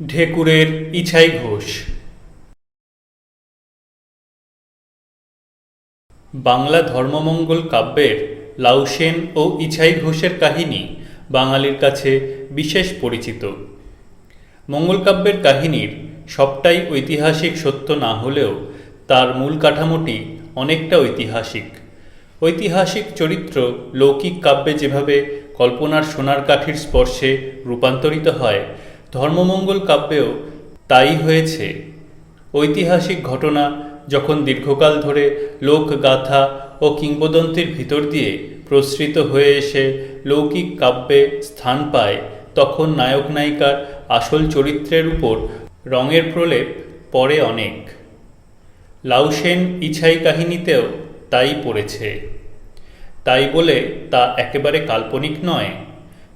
ঢেকুরের ইছাই ঘোষ। বাংলা ধর্মমঙ্গল কাব্যের লাউসেন ও ইছাই ঘোষের কাহিনী বাঙালির কাছে বিশেষ পরিচিত। মঙ্গল কাব্যের কাহিনীর সবটাই ঐতিহাসিক সত্য না হলেও তার মূল কাঠামোটি অনেকটা ঐতিহাসিক। ঐতিহাসিক চরিত্র লৌকিক কাব্যে যেভাবে কল্পনার সোনার কাঠির স্পর্শে রূপান্তরিত হয় ধর্মমঙ্গল কাব্যেও তাই হয়েছে। ঐতিহাসিক ঘটনা যখন দীর্ঘকাল ধরে লোকগাথা ও কিংবদন্তির ভিতর দিয়ে প্রসৃত হয়ে এসে লৌকিক কাব্যে স্থান পায়, তখন নায়ক নায়িকার আসল চরিত্রের উপর রঙের প্রলেপ পড়ে অনেক। লাউসেন ইছাই কাহিনীতেও তাই পড়েছে। তাই বলে তা একেবারে কাল্পনিক নয়।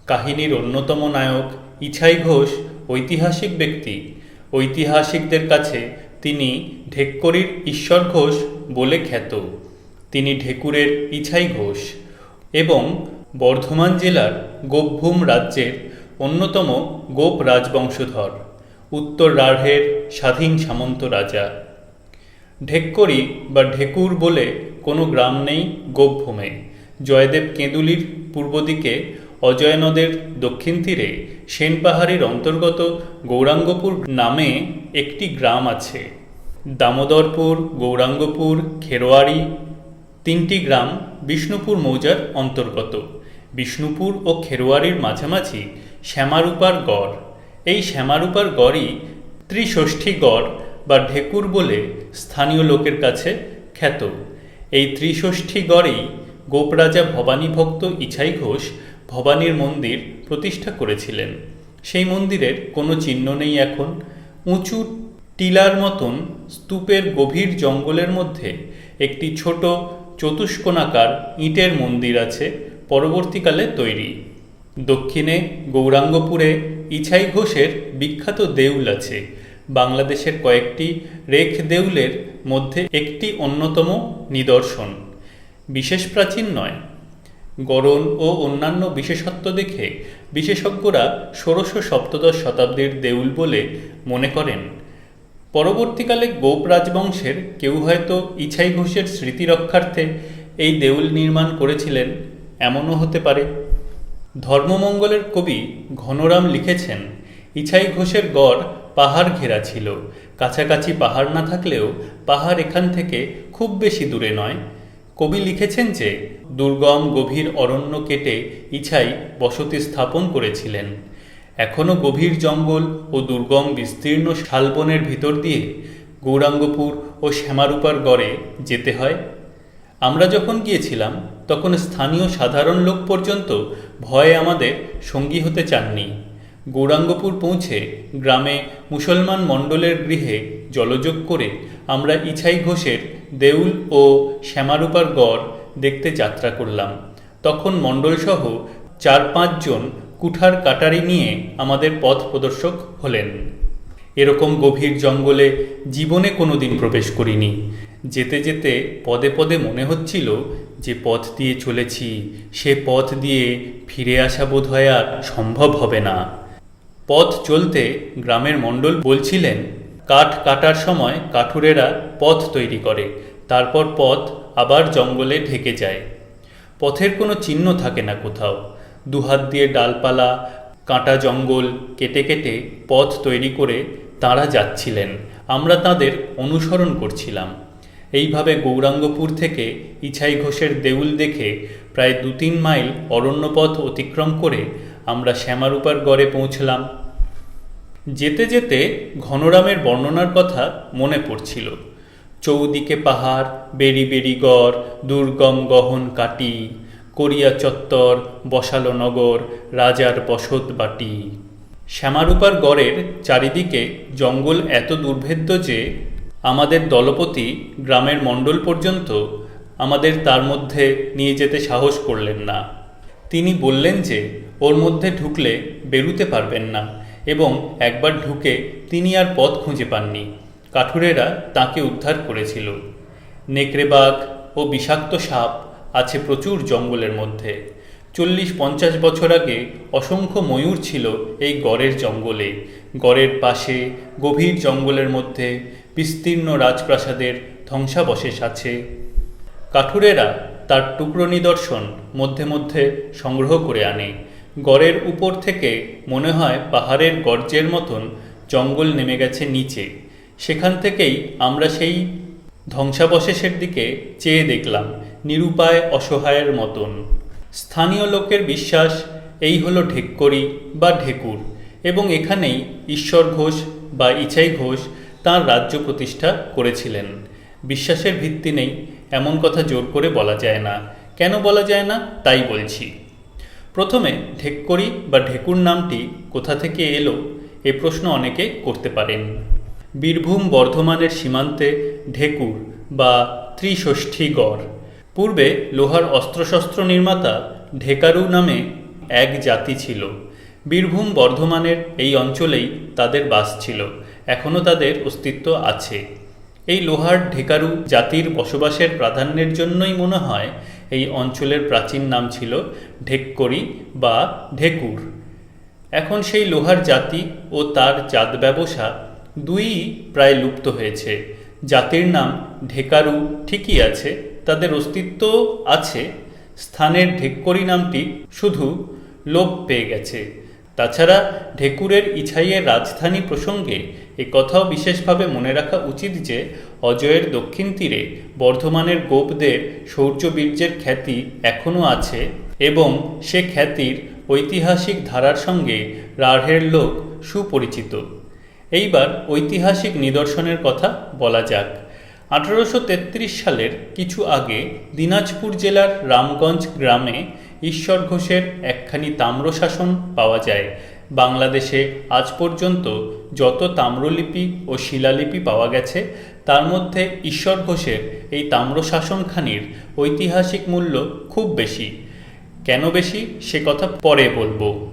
কাহিনীর অন্যতম নায়ক ইছাই ঘোষ ঐতিহাসিক ব্যক্তি। ঐতিহাসিকদের কাছে তিনি ঢেক্করির ঈশ্বর ঘোষ বলে খ্যাত। তিনি ঢেকুরের ইছাই ঘোষ এবং বর্ধমান জেলার গোপভূম রাজ্যের অন্যতম গোপ রাজবংশধর, উত্তর রাঢ়ের স্বাধীন সামন্ত রাজা। ঢেক্করি বা ঢেকুর বলে কোনো গ্রাম নেই গোপভূমে। জয়দেব কেঁদুলির পূর্ব দিকে অজয় নদের দক্ষিণ তীরে সেন পাহাড়ের অন্তর্গত গৌরাঙ্গপুর নামে একটি গ্রাম আছে। দামোদরপুর, গৌরাঙ্গপুর খেরোয়ারি তিনটি গ্রাম বিষ্ণুপুর মৌজার অন্তর্গত। বিষ্ণুপুর ও খেরোয়ারির মাঝামাঝি শ্যামারূপার গড়। এই শ্যামারূপার গড়ই ত্রিষষ্ঠী গড় বা ঢেকুর বলে স্থানীয় লোকের কাছে খ্যাত। এই ত্রিষষ্ঠী গড়েই গোপরাজা ভবানী ভক্ত ইছাই ঘোষ ভবানীর মন্দির প্রতিষ্ঠা করেছিলেন। সেই মন্দিরের কোনো চিহ্ন নেই এখন। উঁচু টিলার মতন স্তূপের গভীর জঙ্গলের মধ্যে একটি ছোট চতুষ্কোণাকার ইটের মন্দির আছে, পরবর্তীকালে তৈরি। দক্ষিণে গৌরাঙ্গপুরে ইছাই ঘোষের বিখ্যাত দেউল আছে। বাংলাদেশের কয়েকটি রেখ দেউলের মধ্যে একটি অন্যতম নিদর্শন। বিশেষ প্রাচীন নয় গড়ন ও অন্যান্য বিশেষত্ব দেখে বিশেষজ্ঞরা ষোড়শ সপ্তদশ শতাব্দীর দেউল বলে মনে করেন। পরবর্তীকালে গোপ রাজবংশের কেউ হয়তো ইছাই ঘোষের স্মৃতি রক্ষার্থে এই দেউল নির্মাণ করেছিলেন, এমনও হতে পারে। ধর্মমঙ্গলের কবি ঘনরাম লিখেছেন, ইছাই ঘোষের গড় পাহাড় ঘেরা ছিল, কাছাকাছি পাহাড় না থাকলেও পাহাড় এখান থেকে খুব বেশি দূরে নয়। কবি লিখেছেন যে, দুর্গম গভীর অরণ্য কেটে ইছাই বসতি স্থাপন করেছিলেন। এখনও গভীর জঙ্গল ও দুর্গম বিস্তীর্ণ শালবনের ভিতর দিয়ে গৌরাঙ্গপুর ও শ্যামারূপার গড়ে যেতে হয়। আমরা যখন গিয়েছিলাম, তখন স্থানীয় সাধারণ লোক পর্যন্ত ভয়ে আমাদের সঙ্গী হতে চাননি। গৌরাঙ্গপুর পৌঁছে গ্রামে মুসলমান মণ্ডলের গৃহে জলযোগ করে আমরা ইছাই ঘোষের দেউল ও শ্যামারূপার গড় দেখতে যাত্রা করলাম। তখন মণ্ডলসহ চার পাঁচজন কুঠার কাটারি নিয়ে আমাদের পথ প্রদর্শক হলেন। এরকম গভীর জঙ্গলে জীবনে কোনো দিন প্রবেশ করিনি। যেতে যেতে পদে পদে মনে হচ্ছিল যে পথ দিয়ে চলেছি, সে পথ দিয়ে ফিরে আসা বোধ হয় আর সম্ভব হবে না। পথ চলতে গ্রামের মণ্ডল বলছিলেন কাঠ কাটার সময় কাঠুরেরা পথ তৈরি করে, তারপর পথ আবার জঙ্গলে ঢেকে যায়। পথের কোনো চিহ্ন থাকে না কোথাও। দুহাত দিয়ে ডালপালা, কাঁটা জঙ্গল কেটে কেটে পথ তৈরি করে তাঁরা যাচ্ছিলেন। আমরা তাদের অনুসরণ করছিলাম। এইভাবে গৌরাঙ্গপুর থেকে ইছাই ঘোষের দেউল দেখে প্রায় দু তিন মাইল অরণ্যপথ অতিক্রম করে আমরা শ্যামারূপার গড়ে পৌঁছলাম। যেতে যেতে ঘনরামের বর্ণনার কথা মনে পড়ছিল। চৌদিকে পাহাড় বেরি বেরি গড়, দুর্গম গহন কাটি, করিয়া চত্বর, বসালো নগর, রাজার বসত বাটি। শ্যামারূপার গড়ের চারিদিকে জঙ্গল এত দুর্ভেদ্য যে, আমাদের দলপতি গ্রামের মণ্ডল পর্যন্ত আমাদের তার মধ্যে নিয়ে যেতে সাহস করলেন না। তিনি বললেন যে, ওর মধ্যে ঢুকলে বেরুতে পারবেন না। এবং একবার ঢুকে তিনি আর পথ খুঁজে পাননি। কাঠুরেরা তাকে উদ্ধার করেছিল। নেকড়ে বাঘ ও বিষাক্ত সাপ আছে প্রচুর জঙ্গলের মধ্যে। চল্লিশ পঞ্চাশ বছর আগে অসংখ্য ময়ূর ছিল এই গড়ের জঙ্গলে। গড়ের পাশে গভীর জঙ্গলের মধ্যে বিস্তীর্ণ রাজপ্রাসাদের ধ্বংসাবশেষ আছে। কাঠুরেরা তার টুকরো নিদর্শন মধ্যে মধ্যে সংগ্রহ করে আনে। গড়ের উপর থেকে মনে হয় পাহাড়ের গর্জের মতন জঙ্গল নেমে গেছে নিচে। সেখান থেকেই আমরা সেই ধ্বংসাবশেষের দিকে চেয়ে দেখলাম নিরুপায় অসহায়ের মতন। স্থানীয় লোকের বিশ্বাস, এই হলো ঢেক্করি বা ঢেকুর এবং এখানেই ঈশ্বর ঘোষ বা ইছাই ঘোষ তাঁর রাজ্য প্রতিষ্ঠা করেছিলেন। বিশ্বাসের ভিত্তি নেই, এমন কথা জোর করে বলা যায় না। কেন বলা যায় না? তাই বলছি। প্রথমে ঢেক্করি বা ঢেকুর নামটি কোথা থেকে এলো, এ প্রশ্ন অনেকে করতে পারেন। বীরভূম বর্ধমানের সীমান্তে ঢেকুর বা ত্রিষষ্ঠী গড়। পূর্বে লোহার অস্ত্রশস্ত্র নির্মাতা ঢেকারু নামে এক জাতি ছিল। বীরভূম বর্ধমানের এই অঞ্চলেই তাদের বাস ছিল। এখনও তাদের অস্তিত্ব আছে। এই লোহার ঢেকারু জাতির বসবাসের প্রাধান্যের জন্যই মনে হয় এই অঞ্চলের প্রাচীন নাম ছিল ঢেক্করি বা ঢেকুর। এখন সেই লোহার জাতি ও তার জাত ব্যবসা দুই প্রায় লুপ্ত হয়েছে। জাতির নাম ঢেকারু ঠিকই আছে, তাদের অস্তিত্ব আছে। স্থানের ঢেক্করি নামটি শুধু লোপ পেয়ে গেছে। তাছাড়া ঢেকুরের ইছাইয়ের রাজধানী প্রসঙ্গে এ কথাও বিশেষভাবে মনে রাখা উচিত যে, অজয়ের দক্ষিণ তীরে বর্ধমানের গোপদের শৌর্যবীর্যের খ্যাতি এখনও আছে এবং সে খ্যাতির ঐতিহাসিক ধারার সঙ্গে রাঢ়ের লোক সুপরিচিত। এইবার ঐতিহাসিক নিদর্শনের কথা বলা যাক। আঠারোশো তেত্রিশ সালের কিছু আগে দিনাজপুর জেলার রামগঞ্জ গ্রামে ঈশ্বর ঘোষের একখানি তাম্রশাসন পাওয়া যায়। বাংলাদেশে আজ পর্যন্ত যত তাম্রলিপি ও শিলালিপি পাওয়া গেছে, তার মধ্যে ঈশ্বর ঘোষের এই তাম্রশাসনখানির ঐতিহাসিক মূল্য খুব বেশি। কেন বেশি? সে কথা পরে বলব।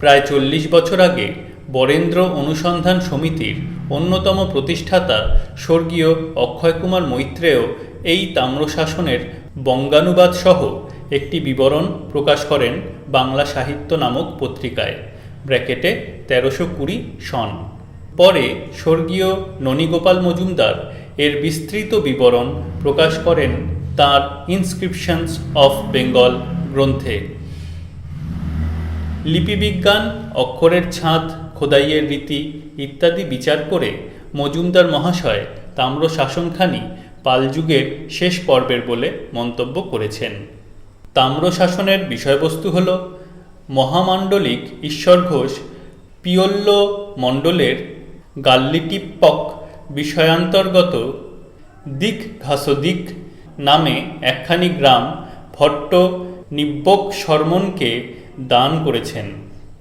প্রায় চল্লিশ বছর আগে বরেন্দ্র অনুসন্ধান সমিতির অন্যতম প্রতিষ্ঠাতা স্বর্গীয় অক্ষয়কুমার মৈত্রেয় এই তাম্রশাসনের বঙ্গানুবাদ সহ একটি বিবরণ প্রকাশ করেন বাংলা সাহিত্য নামক পত্রিকায়। ব্র্যাকেটে তেরোশো কুড়ি সন। পরে স্বর্গীয় ননীগোপাল মজুমদার এর বিস্তৃত বিবরণ প্রকাশ করেন তাঁর ইনস্ক্রিপশনস অফ বেঙ্গল গ্রন্থে। লিপিবিজ্ঞান, অক্ষরের ছাঁদ, খোদাইয়ের রীতি ইত্যাদি বিচার করে মজুমদার মহাশয় তাম্র শাসনখানি পালযুগের শেষ পর্বের বলে মন্তব্য করেছেন। তাম্র শাসনের বিষয়বস্তু হল মহামাণ্ডলিক ঈশ্বর ঘোষ পিয়ল্ল মণ্ডলের গাল্লিটিপ্পক বিষয়ান্তর্গত দিক ঘাসদিক নামে একখানি গ্রাম ভট্ট নিব্বক শর্মনকে দান করেছেন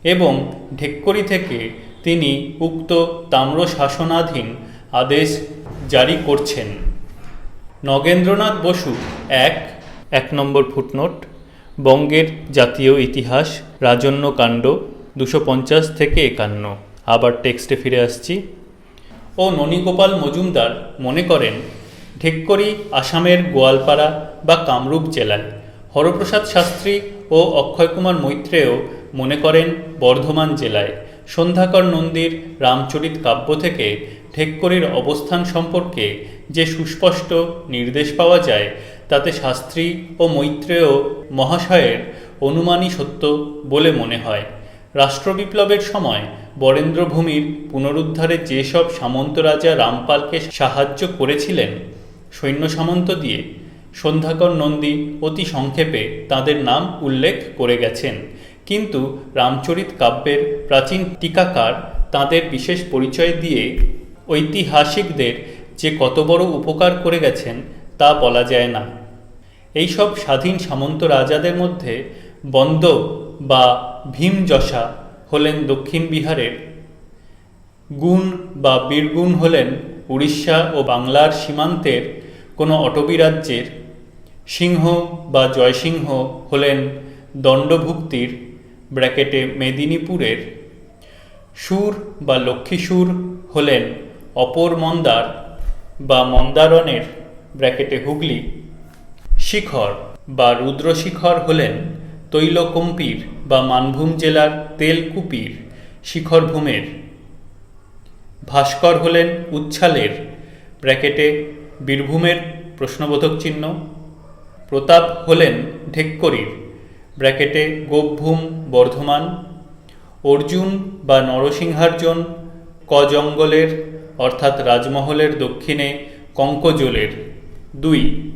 এবং ঢেক্করি থেকে তিনি উক্ত তাম্র শাসনাধীন আদেশ জারি করছেন। নগেন্দ্রনাথ বসু, এক এক নম্বর ফুটনোট। বঙ্গের জাতীয় ইতিহাস, রাজন্য কাণ্ড, দুশো পঞ্চাশ থেকে একান্ন। আবার টেক্সটে ফিরে আসছি। ও ননীগোপাল মজুমদার মনে করেন, ঢেক্করি আসামের গোয়ালপাড়া বা কামরূপ জেলায়। হরপ্রসাদ শাস্ত্রী ও অক্ষয়কুমার মৈত্রেয় মনে করেন, বর্ধমান জেলায়। সন্ধ্যাকর নন্দীর রামচরিত কাব্য থেকে ঢেক্করির অবস্থান সম্পর্কে যে সুস্পষ্ট নির্দেশ পাওয়া যায় তাতে শাস্ত্রী ও মৈত্রেয় মহাশয়ের অনুমানই সত্য বলে মনে হয়। রাষ্ট্রবিপ্লবের সময় বরেন্দ্রভূমির পুনরুদ্ধারে যেসব সামন্ত রাজা রামপালকে সাহায্য করেছিলেন, সৈন্য সামন্ত দিয়ে সন্ধ্যাকর নন্দী অতি সংক্ষেপে তাদের নাম উল্লেখ করে গেছেন। কিন্তু রামচরিত কাব্যের প্রাচীন টিকাকার তাদের বিশেষ পরিচয় দিয়ে ঐতিহাসিকদের যে কত বড় উপকার করে গেছেন তা বলা যায় না। এইসব স্বাধীন সামন্ত রাজাদের মধ্যে বন্দ বা ভীমযশা হলেন দক্ষিণ বিহারের। গুণ বা বীরগুণ হলেন উড়িষ্যা ও বাংলার সীমান্তের কোনো অটবি রাজ্যের সিংহ বা জয়সিংহ হলেন দণ্ডভুক্তির ব্র্যাকেটে মেদিনীপুরের। সুর বা লক্ষ্মীসুর হলেন অপর মন্দার বা মন্দারণের। ব্র্যাকেটে হুগলি, শিখর বা রুদ্রশিখর হলেন তৈলকম্পির বা মানভূম জেলার তেলকুপির শিখরভূমের। ভাস্কর হলেন উচ্ছালের, ব্র্যাকেটে বীরভূমের প্রশ্নবোধক চিহ্ন। প্রতাপ হলেন ঢেক্করির, ব্র্যাকেটে গোপভূম বর্ধমান। অর্জুন বা নরসিংহার্জন ক জঙ্গলের, অর্থাৎ রাজমহলের দক্ষিণে কঙ্কজলের। দুই।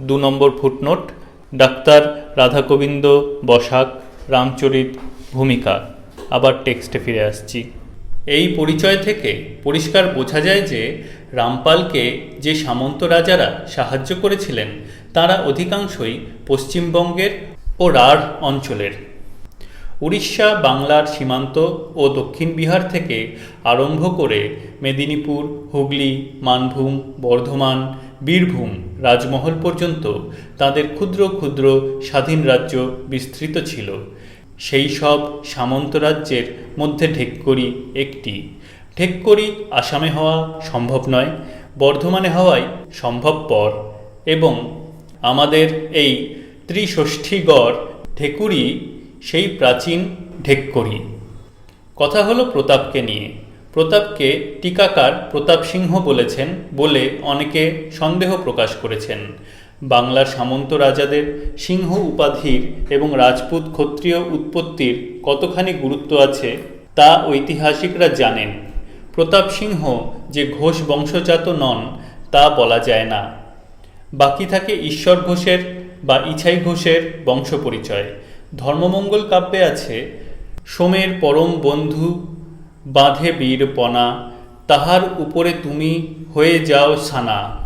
দু নম্বর ফুটনোট, ডাক্তার রাধাগোবিন্দ বসাক, রামচরিত ভূমিকা। আবার টেক্সটে ফিরে আসছি। এই পরিচয় থেকে পরিষ্কার বোঝা যায় যে রামপালকে যে সামন্ত রাজারা সাহায্য করেছিলেন, তারা অধিকাংশই পশ্চিমবঙ্গের ও রাঢ় অঞ্চলের। উড়িষ্যা, বাংলার সীমান্ত ও দক্ষিণ বিহার থেকে আরম্ভ করে মেদিনীপুর, হুগলি, মানভূম, বর্ধমান বীরভূম রাজমহল পর্যন্ত তাদের ক্ষুদ্র ক্ষুদ্র স্বাধীন রাজ্য বিস্তৃত ছিল। সেই সব সামন্ত রাজ্যের মধ্যে ঢেক্করি একটি। ঢেক্করি আসামে হওয়া সম্ভব নয়, বর্ধমানে হওয়াই সম্ভবপর এবং আমাদের এই ত্রিষষ্ঠীগড় ঢেকুরি সেই প্রাচীন ঢেক্করি। কথা হলো প্রতাপকে নিয়ে। প্রতাপকে টিকাকার প্রতাপ সিংহ বলেছেন বলে অনেকে সন্দেহ প্রকাশ করেছেন। বাংলার সামন্ত রাজাদের সিংহ উপাধির এবং রাজপুত ক্ষত্রিয় উৎপত্তির কতখানি গুরুত্ব আছে তা ঐতিহাসিকরা জানেন। প্রতাপ সিংহ যে ঘোষ বংশজাত নন, তা বলা যায় না। বাকি থাকে ঈশ্বর ঘোষের বা ইছাই ঘোষের বংশ পরিচয় ধর্মমঙ্গল কাব্যে আছে, সোমের পরম বন্ধু বাঁধে বীরপনা, তাহার উপরে তুমি হয়ে যাও সানা।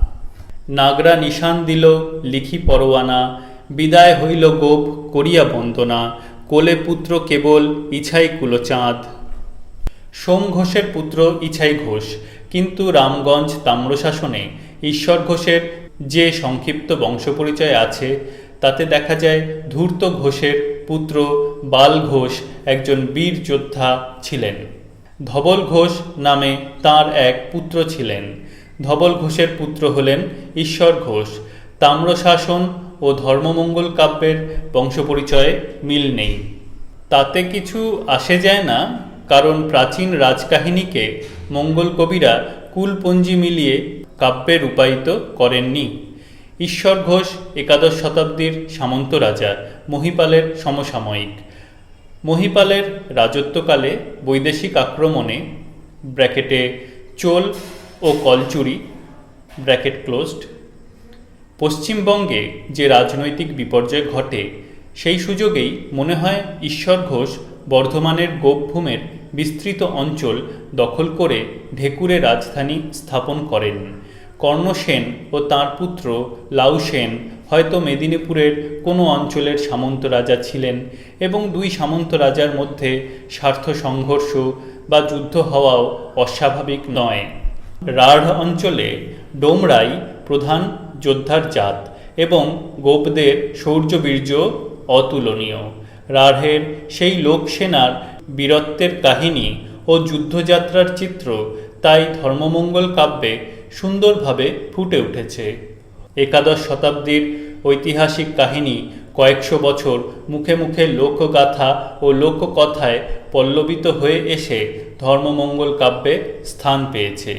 নাগরা নিশান দিল লিখি পরোয়ানা, বিদায় হইল গোপ করিয়া বন্দনা, কোলে পুত্র কেবল ইছাই কুলচাঁদ। সোম ঘোষের পুত্র ইছাই ঘোষ, কিন্তু রামগঞ্জ তাম্রশাসনে ঈশ্বর ঘোষের যে সংক্ষিপ্ত বংশপরিচয় আছে, তাতে দেখা যায় ধূর্ত ঘোষের পুত্র বাল ঘোষ একজন বীর যোদ্ধা ছিলেন। ধবল ঘোষ নামে তার এক পুত্র ছিলেন। ধবল ঘোষের পুত্র হলেন ঈশ্বর ঘোষ। তাম্রশাসন ও ধর্মমঙ্গল কাব্যের বংশপরিচয়ে মিল নেই। তাতে কিছু আসে যায় না, কারণ প্রাচীন রাজকাহিনীকে মঙ্গল কবিরা কুলপঞ্জি মিলিয়ে কাব্যে রূপায়িত করেননি। ঈশ্বর ঘোষ একাদশ শতাব্দীর সামন্ত রাজা, মহিপালের সমসাময়িক। মহিপালের রাজত্বকালে বৈদেশিক আক্রমণে ব্র্যাকেটে চোল ও কলচুরি, ব্র্যাকেট ক্লোজড। পশ্চিমবঙ্গে যে রাজনৈতিক বিপর্যয় ঘটে, সেই সুযোগেই মনে হয় ঈশ্বর ঘোষ বর্ধমানের গোপভূমের বিস্তৃত অঞ্চল দখল করে ঢেকুরে রাজধানী স্থাপন করেন। কর্ণসেন ও তাঁর পুত্র লাউ সেন হয়তো মেদিনীপুরের কোনো অঞ্চলের সামন্ত রাজা ছিলেন এবং দুই সামন্ত রাজার মধ্যে স্বার্থ সংঘর্ষ বা যুদ্ধ হওয়াও অস্বাভাবিক নয়। রাঢ় অঞ্চলে ডোমরাই প্রধান যোদ্ধার জাত এবং গোপদের শৌর্যবীর্য অতুলনীয়। রাঢ়ের সেই লোকসেনার বীরত্বের কাহিনী ও যুদ্ধযাত্রার চিত্র তাই ধর্মমঙ্গল কাব্যে সুন্দরভাবে ফুটে উঠেছে। একাদশ শতাব্দীর ঐতিহাসিক কাহিনী কয়েকশো বছর মুখে মুখে লোকগাথা ও লোককথায় পল্লবিত হয়ে এসে ধর্মমঙ্গল কাব্যে স্থান পেয়েছে।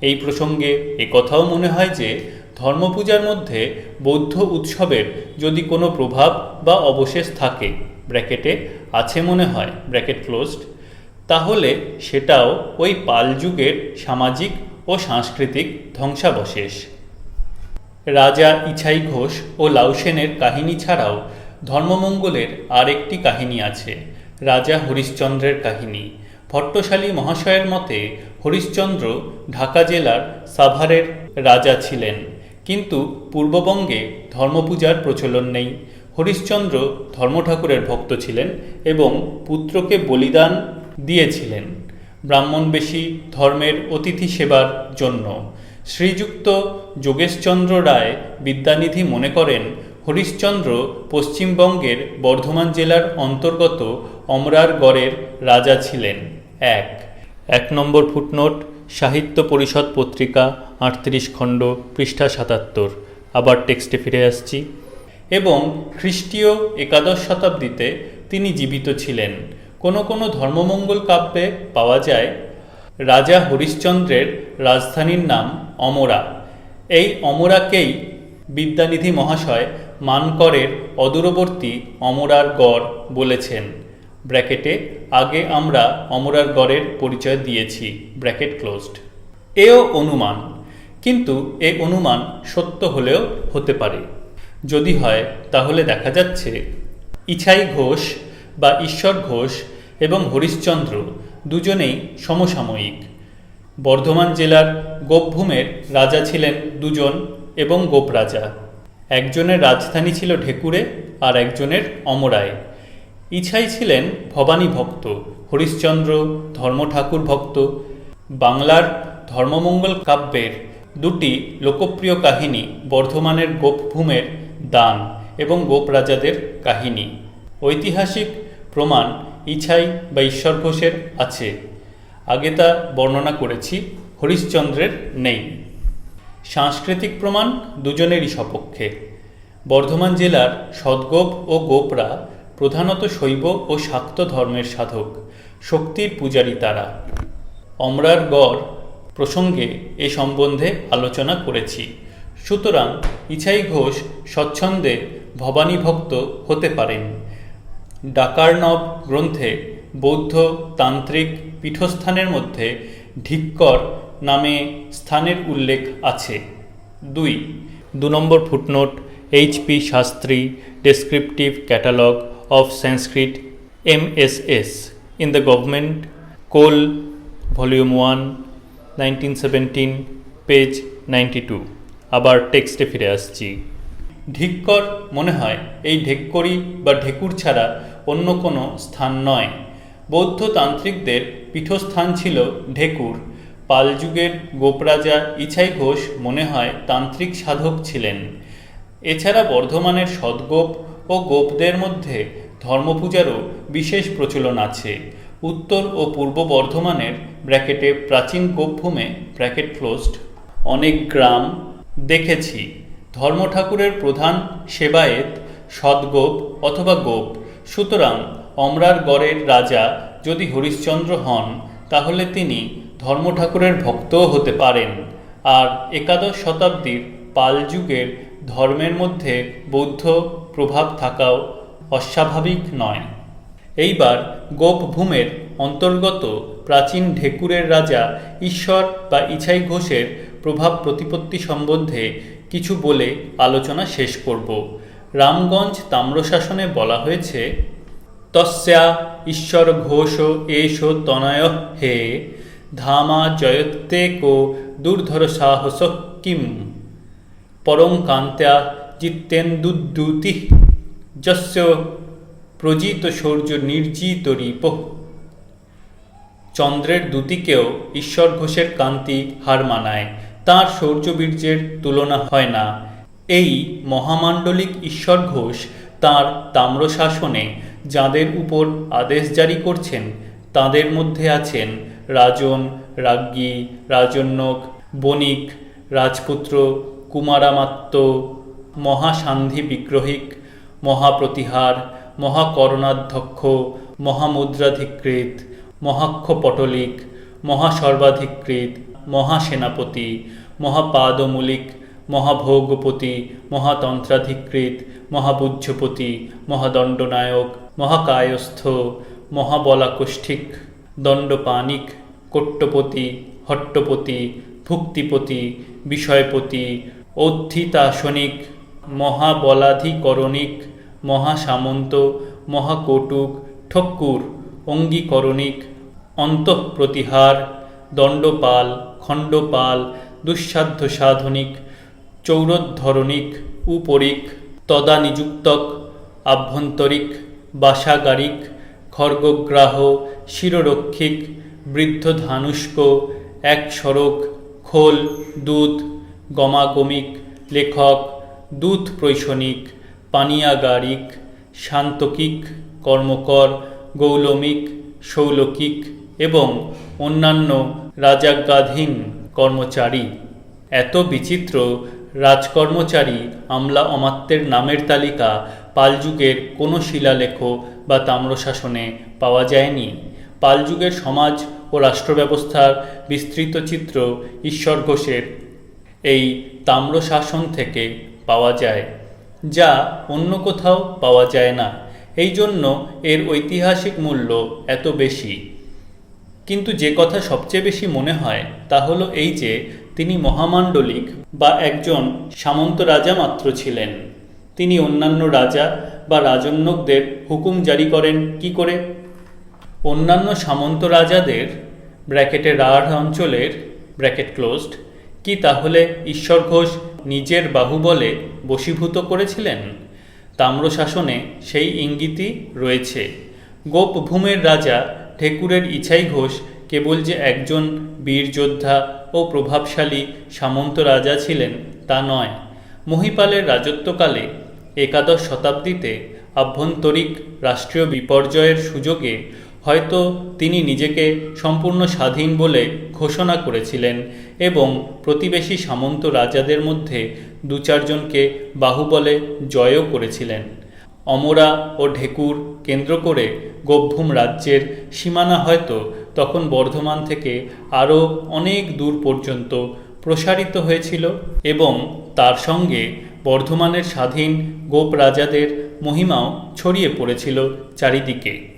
এই প্রসঙ্গে কথাও মনে হয় যে, ধর্মপূজার মধ্যে বৌদ্ধ উৎসবের যদি কোনো প্রভাব বা অবশেষ থাকে, ব্র্যাকেটে আছে মনে হয়, ব্র্যাকেট ক্লোজড, তাহলে সেটাও ওই পাল যুগের সামাজিক ও সাংস্কৃতিক ধ্বংসাবশেষ। রাজা ইছাই ঘোষ ও লাউসেনের কাহিনী ছাড়াও ধর্মমঙ্গলের আরেকটি কাহিনী আছে, রাজা হরিশ্চন্দ্রের কাহিনী। ভট্টশালী মহাশয়ের মতে, হরিশ্চন্দ্র ঢাকা জেলার সাভারের রাজা ছিলেন, কিন্তু পূর্ববঙ্গে ধর্মপূজার প্রচলন নেই। হরিশ্চন্দ্র ধর্মঠাকুরের ভক্ত ছিলেন এবং পুত্রকে বলিদান দিয়েছিলেন, ব্রাহ্মণবেশী ধর্মের অতিথি সেবার জন্য। শ্রীযুক্ত যোগেশচন্দ্র রায় বিদ্যানিধি মনে করেন, হরিশ্চন্দ্র পশ্চিমবঙ্গের বর্ধমান জেলার অন্তর্গত অমরারগড়ের রাজা ছিলেন। এক। এক নম্বর ফুটনোট, সাহিত্য পরিষদ পত্রিকা, আটত্রিশ খণ্ড, পৃষ্ঠা সাতাত্তর। আবার টেক্সটে ফিরে আসছি। এবং খ্রিস্টীয় একাদশ শতাব্দীতে তিনি জীবিত ছিলেন। কোনো কোনো ধর্মমঙ্গল কাব্যে পাওয়া যায় রাজা হরিশ্চন্দ্রের রাজধানীর নাম অমরা। এই অমরাকেই বিদ্যানিধি মহাশয় মানকরের অদূরবর্তী অমরার গড় বলেছেন। ব্র্যাকেটে আগে আমরা অমরার গড়ের পরিচয় দিয়েছি। Bracket closed. এও অনুমান, কিন্তু এ অনুমান সত্য হলেও হতে পারে। যদি হয়, তাহলে দেখা যাচ্ছে, ইছাই ঘোষ বা ঈশ্বর ঘোষ এবং হরিশ্চন্দ্র দুজনেই সমসাময়িক। বর্ধমান জেলার গোপভূমের রাজা ছিলেন দুজন এবং গোপ রাজা। একজনের রাজধানী ছিল ঢেকুরে আর একজনের অমরায় ইছাই ছিলেন ভবানী ভক্ত, হরিশ্চন্দ্র ধর্মঠাকুর ভক্ত। বাংলার ধর্মমঙ্গল কাব্যের দুটি লোকপ্রিয় কাহিনী বর্ধমানের গোপভূমের দান এবং গোপ রাজাদের কাহিনী। ঐতিহাসিক প্রমাণ ইছাই বা ঈশ্বর ঘোষের আছে। আগে তা বর্ণনা করেছি, হরিশ্চন্দ্রের নেই। সাংস্কৃতিক প্রমাণ দুজনেরই সপক্ষে। বর্ধমান জেলার সদ্গোপ ও গোপরা প্রধানত শৈব ও শাক্ত ধর্মের সাধক, শক্তির পূজারী তারা। অমরার গড় প্রসঙ্গে এ সম্বন্ধে আলোচনা করেছি। সুতরাং ইছাই ঘোষ স্বচ্ছন্দে ভবানী ভক্ত হতে পারেন। ডাকার্ণব গ্রন্থে বৌদ্ধ তান্ত্রিক পীঠস্থানের মধ্যে ঢিক্কর নামে স্থানের উল্লেখ আছে। দুই, দু নম্বর footnote, H P Shastri, descriptive catalogue of Sanskrit, M S S, in the government, coll, volume one, nineteen seventeen, page ninety two. আবার টেক্সটে ফিরে আসছি। ঢিক্কর মনে হয়, এই ঢেক্করি বা ঢেকুর ছাড়া অন্য কোনো স্থান নয়। বৌদ্ধ তান্ত্রিকদের পীঠস্থান ছিল ঢেকুর। পালযুগের গোপরাজা ইছাই ঘোষ মনে হয় তান্ত্রিক সাধক ছিলেন। এছাড়া বর্ধমানের সদ্গোপ ও গোপদের মধ্যে ধর্মপূজারও বিশেষ প্রচলন আছে। উত্তর ও পূর্ব বর্ধমানের ব্র্যাকেটে প্রাচীন গোপভূমে ব্র্যাকেট ক্লোজড। অনেক গ্রাম দেখেছি। ধর্ম ঠাকুরের প্রধান সেবায়েত সদ্গোপ অথবা গোপ। সুতরাং অমরার গড়ের রাজা যদি হরিশ্চন্দ্র হন, তাহলে তিনি ধর্ম ঠাকুরের ভক্তও হতে পারেন। আর একাদশ শতাব্দীর পাল যুগের ধর্মের মধ্যে বৌদ্ধ প্রভাব থাকাও অস্বাভাবিক নয়। এইবার গোপভূমের অন্তর্গত প্রাচীন ঢেকুরের রাজা ঈশ্বর বা ইছাই ঘোষের প্রভাব প্রতিপত্তি সম্বন্ধে কিছু বলে আলোচনা শেষ করব। রামগঞ্জ তাম্রশাসনে বলা হয়েছে, তস্যা ঈশ্বর ঘোষ এষ তনয় হে, ধামা জয়ত্তে কো দুর্ধর সাহস কিম পরং কান্ত্যা জিতেন্দুদ্যুতি, যস্য প্রজিত সৌর্য নির্জিত রিপ। চন্দ্রের দ্যুতিকেও ঈশ্বর ঘোষের কান্তি হার মানায়। তাঁর শৌর্যবীর্যের তুলনা হয় না। এই মহামাণ্ডলিক ঈশ্বর ঘোষ তাঁর তাম্রশাসনে যাদের উপর আদেশ জারি করছেন, তাদের মধ্যে আছেন রাজন, রাজ্ঞী, রাজন্যক, বণিক, রাজপুত্র, কুমারামাত্য, মহাসান্ধি বিগ্রহিক, মহাপ্রতিহার, মহাকরণাধ্যক্ষ, মহামুদ্রাধিকৃত মহাক্ষ পটলিক মহাসর্বাধিকৃত মহাসেনাপতি, মহাপাদমূলিক, মহাভোগপতি, মহাতন্ত্রাধিকৃত মহাবুজ্জপতি মহাদণ্ডনায়ক, মহাকায়স্থ, মহাবলাকুষ্ঠিক দণ্ডপানিক কট্টপতি, হট্টপতি, ভুক্তিপতি, বিষয়পতি অধ্যিতাসনিক মহাবলাধিকরণিক, মহাসামন্ত, মহাকটুক, ঠক্কুর, অঙ্গীকরণিক, অন্তঃপ্রতিহার দণ্ডপাল, খণ্ডপাল, দুঃসাধ্য সাধনিক, চৌরোদ্ধরণিক, উপরিক, তদানিযুক্তক, আভ্যন্তরিক, বাসাগারিক, খর্গগ্রাহ, শিররক্ষিক বৃদ্ধ ধানুষ্ক এক সড়ক খোল, দুধ, গমাগমিক, লেখক দুধ প্রৈশনিক পানিয়াগারিক শান্তকিক কর্মকর, গৌলমিক, শৌলকিক এবং অন্যান্য রাজাজ্ঞাধীন কর্মচারী। এত বিচিত্র রাজকর্মচারী আমলা অমাত্যের নামের তালিকা পালযুগের কোনো শিলালেখ বা তাম্রশাসনে পাওয়া যায়নি। পালযুগের সমাজ ও রাষ্ট্রব্যবস্থার বিস্তৃত চিত্র ঈশ্বর ঘোষের এই তাম্রশাসন থেকে পাওয়া যায়, যা অন্য কোথাও পাওয়া যায় না। এই জন্য এর ঐতিহাসিক মূল্য এত বেশি। কিন্তু যে কথা সবচেয়ে বেশি মনে হয় তা হলো এই যে তিনি মহামাণ্ডলিক বা একজন সামন্ত রাজা মাত্র ছিলেন। তিনি অন্যান্য রাজা বা রাজন্যকদের হুকুম জারি করেন কি করে? অন্যান্য সামন্ত রাজাদের ব্র্যাকেটে রাঢ় অঞ্চলের ব্র্যাকেট ক্লোজড কি তাহলে ঈশ্বর ঘোষ নিজের বাহুবলে বশীভূত করেছিলেন? তাম্রশাসনে সেই ইঙ্গিতই রয়েছে। গোপভূমের রাজা ঠেকুরের ইছাই ঘোষ কেবল যে একজন বীর যোদ্ধা ও প্রভাবশালী সামন্ত রাজা ছিলেন তা নয়। মহিপালের রাজত্বকালে একাদশ শতাব্দীতে আভ্যন্তরিক রাষ্ট্রীয় বিপর্যয়ের সুযোগে হয়তো তিনি নিজেকে সম্পূর্ণ স্বাধীন বলে ঘোষণা করেছিলেন এবং প্রতিবেশী সামন্ত রাজাদের মধ্যে দু চারজনকে বাহুবলে জয়ও করেছিলেন। অমরা ও ঢেকুর কেন্দ্র করে গভ্যুম রাজ্যের সীমানা হয়তো তখন বর্ধমান থেকে আরও অনেক দূর পর্যন্ত প্রসারিত হয়েছিল এবং তার সঙ্গে বর্ধমানের স্বাধীন গোপ রাজাদের মহিমাও ছড়িয়ে পড়েছিল চারিদিকে।